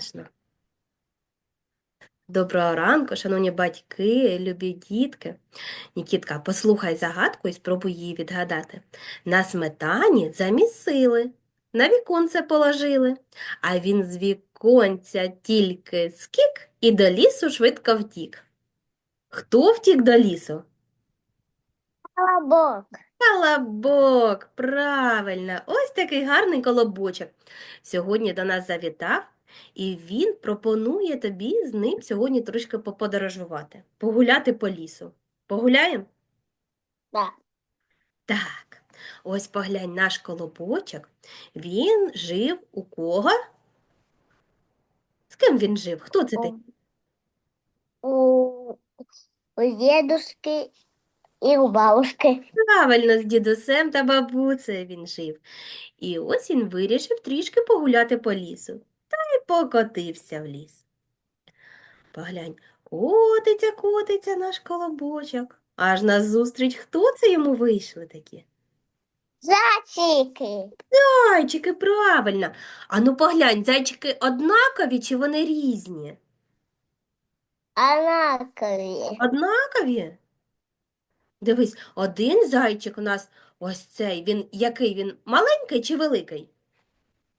страшно. Доброго ранку, шановні батьки, любі дітки. Нікітка, послухай загадку і спробуй її відгадати. На сметані замісили, на віконце положили, а він з віконця тільки скік і до лісу швидко втік. Хто втік до лісу? Колобок. Колобок, правильно, ось такий гарний колобочок. Сьогодні до нас завітав, і він пропонує тобі з ним сьогодні трошки поподорожувати, погуляти по лісу. Погуляємо? Да. Так, ось поглянь, наш колобочок, він жив у кого? З ким він жив? Хто це такий? У, у дедушки и у бабушки. Правильно, з дідусем та бабусею він жив. І ось він вирішив трішки погуляти по лісу. Покотився в ліс. Поглянь, котиться, котиться наш колобочок. Аж назустріч хто це йому вийшли такі? Зайчики. Зайчики, правильно. Ану поглянь, зайчики однакові чи вони різні? Однаковые. Однакові? Дивись, один зайчик у нас ось цей, він який він? Маленький чи великий?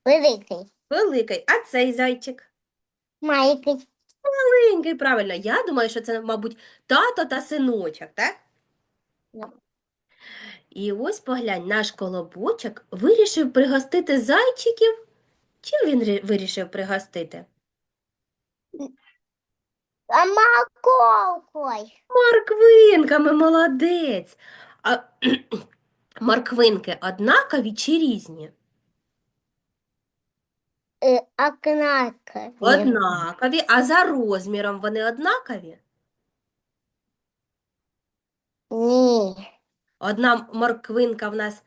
Великий. Великий. А цей зайчик? Маленький. Маленький, правильно. Я думаю, що це, мабуть, тато та синочок, так? Да. І ось поглянь, наш колобочок вирішив пригостити зайчиків. Чим він вирішив пригостити? А морковкой. Морквинками, молодець. А морквинки однакові чи різні? Э, однаковые. Однакові, а за розміром вони однакові? Не. Одна морквинка в нас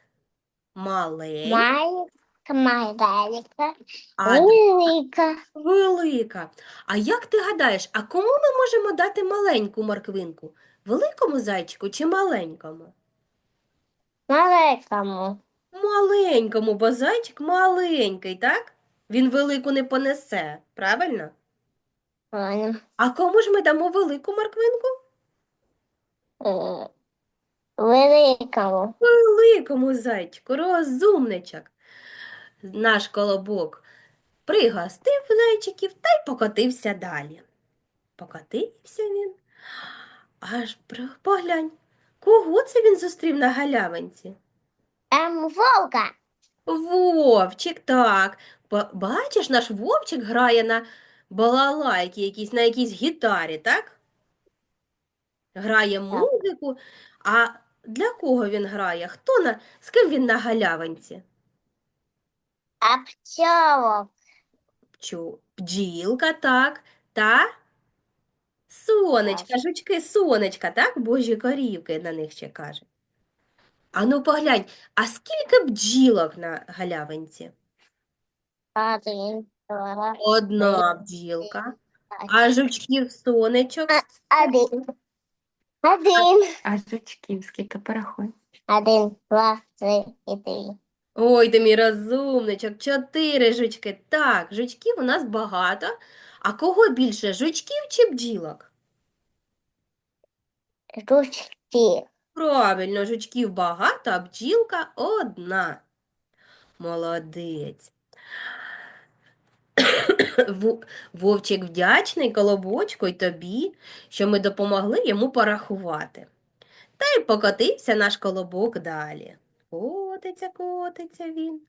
маленька, Маленькая, маленькая. а Велика. Велика. А як ти гадаєш, а кому ми можемо дати маленьку морквинку? Великому зайчику чи маленькому? Маленькому. Маленькому, бо зайчик маленький, так? Він велику не понесе, правильно? Понял. А кому ж ми дамо велику морквинку? Э, Великому. Великому зайчику, розумничок. Наш колобок пригостив зайчиків та й покотився далі. Покотився він. Аж поглянь, кого це він зустрів на галявинці? Там волка. Вовчик, так. Ба- Бачиш, наш вовчик грає на балалайки, якійсь, на якійсь гітарі, так? Грає музику. А для кого він грає? Хто на, з ким він на галявинці? А пчелок. Чу, бджілка, так, та сонечка, жучки, сонечка, так? Божі корівки на них ще кажуть. Ану поглянь, а скільки бджілок на галявинці? Один, два, Одна бджілка. А жучків сонечок? один. Один. А жучків скільки порахуй? Один, два, три і три. Ой, ти мій розумничок, чотири жучки. Так, жучків у нас багато. А кого більше, жучків чи бджілок? Жучки. Правильно, жучків багато, а бджілка одна. Молодець. Вовчик вдячний колобочку й тобі, що ми допомогли йому порахувати. Та й покотився наш колобок далі. Котиться, котиться він.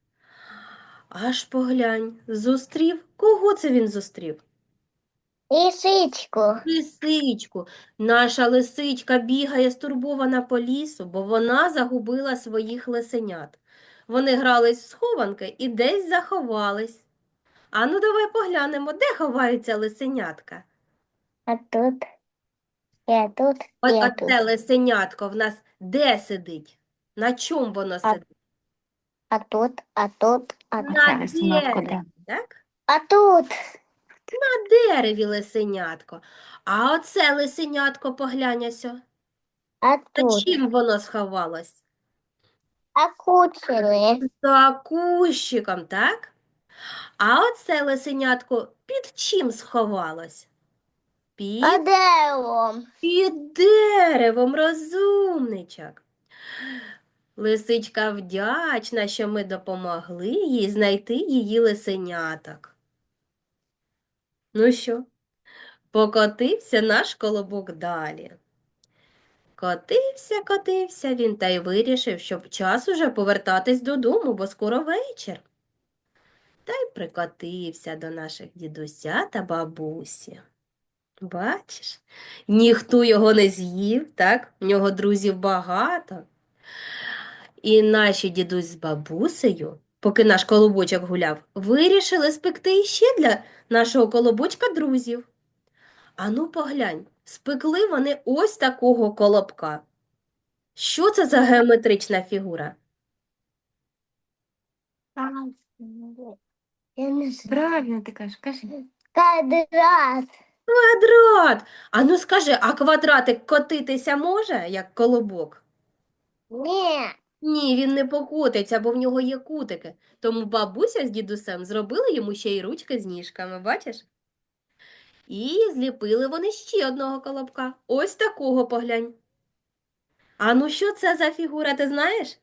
Аж поглянь, зустрів. Кого це він зустрів? Лисичку. Лисичку. Наша лисичка бігає стурбована по лісу, бо вона загубила своїх лисенят. Вони грались в схованки і десь заховались. Ану, давай поглянемо, де ховаються лисенятка. А тут. Я тут. От, Я от тут. це лисенятко в нас де сидить? На чому воно А сидить? А тут, а тут, а тут. На дереві, так? А тут. На дереві лисенятко. А оце лисенятко, поглянься. А За тут. чим воно сховалось? А кучери. За кущиком, так? А оце лисенятко під чим сховалось? Під, А деревом. під деревом, розумничок. Лисичка вдячна, що ми допомогли їй знайти її лисеняток. Ну що, покотився наш колобок далі. Котився, котився він та й вирішив, щоб час уже повертатись додому, бо скоро вечір. Прикотився до наших дідуся та бабусі. Бачиш, ніхто його не з'їв, так? В нього друзів багато. І наші дідусь з бабусею, поки наш колобочок гуляв, вирішили спекти іще для нашого колобочка друзів. Ану, поглянь, спекли вони ось такого колобка. Що це за геометрична фігура? Я не знаю. Правильно ти кажеш, кажи. Квадрат. Квадрат. Ану скажи, а квадратик котитися може, як колобок? Ні. Ні, він не покотиться, бо в нього є кутики. Тому бабуся з дідусем зробили йому ще й ручки з ніжками, бачиш? І зліпили вони ще одного колобка. Ось такого поглянь. А ну що це за фігура, ти знаєш?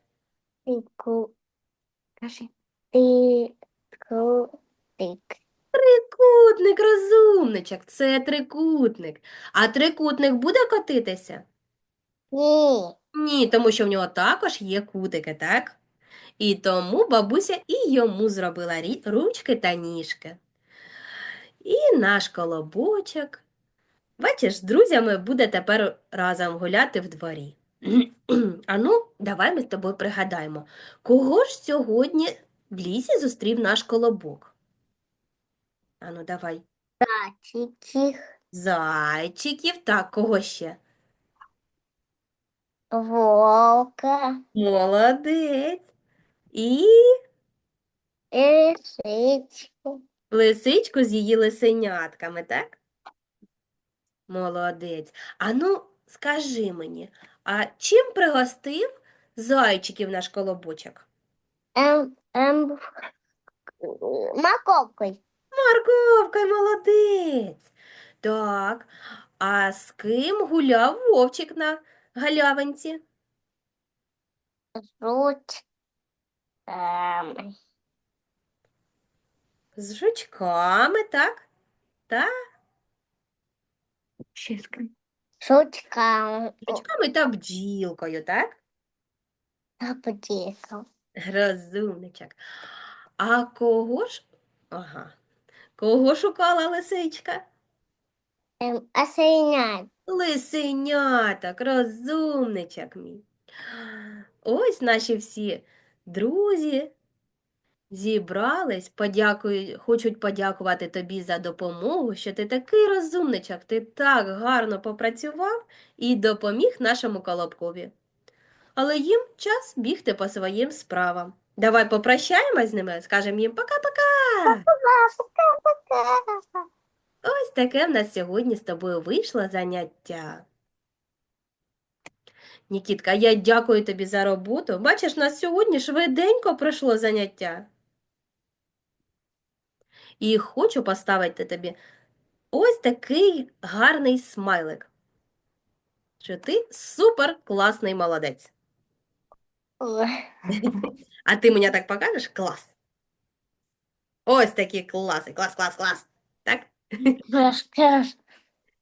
Тику. Кажи. Тик. Трикутник, розумничок, це трикутник. А трикутник буде котитися? Ні. Ні, тому що в нього також є кутики, так? І тому бабуся і йому зробила ручки та ніжки. І наш колобочок, бачиш, з друзями буде тепер разом гуляти в дворі. Ану, давай ми з тобою пригадаємо, кого ж сьогодні в лісі зустрів наш колобок? Ану, давай. Татиких. Зайчиків, так, кого ще? Волка. Молодець. І Лисичку. лисичку з її лисенятками, так? Молодець. А ну, скажи мені, а чим пригостив зайчиків наш колобочок? Ем, ем, маковкою. Морковка, молодець. Так, а з ким гуляв вовчик на галявинці? Жуть. Ем, З жучками, так? Так, з жучками та бджілкою, так? Аптека. Розумничок. А кого ж? Ага. Кого шукала лисичка? Ем, осенять. Лисеняток, розумничок мій. Ось наші всі друзі зібрались, подякують, хочуть подякувати тобі за допомогу, що ти такий розумничок, ти так гарно попрацював і допоміг нашому колобкові. Але їм час бігти по своїм справам. Давай попрощаємось з ними, скажемо їм пока-пока. Ось таке в нас сьогодні з тобою вийшло заняття. Нікітка, я дякую тобі за роботу. Бачиш, у нас сьогодні швиденько пройшло заняття. І хочу поставити тобі ось такий гарний смайлик, що ти супер класний молодець. А ти мені так покажеш? Клас. Ось такий класи, клас, клас, клас. Так? Розкаж.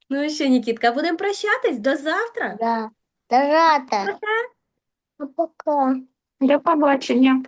Ну що, Нікітка, будемо прощатись до завтра. Да. Дората. Пока. До побачення.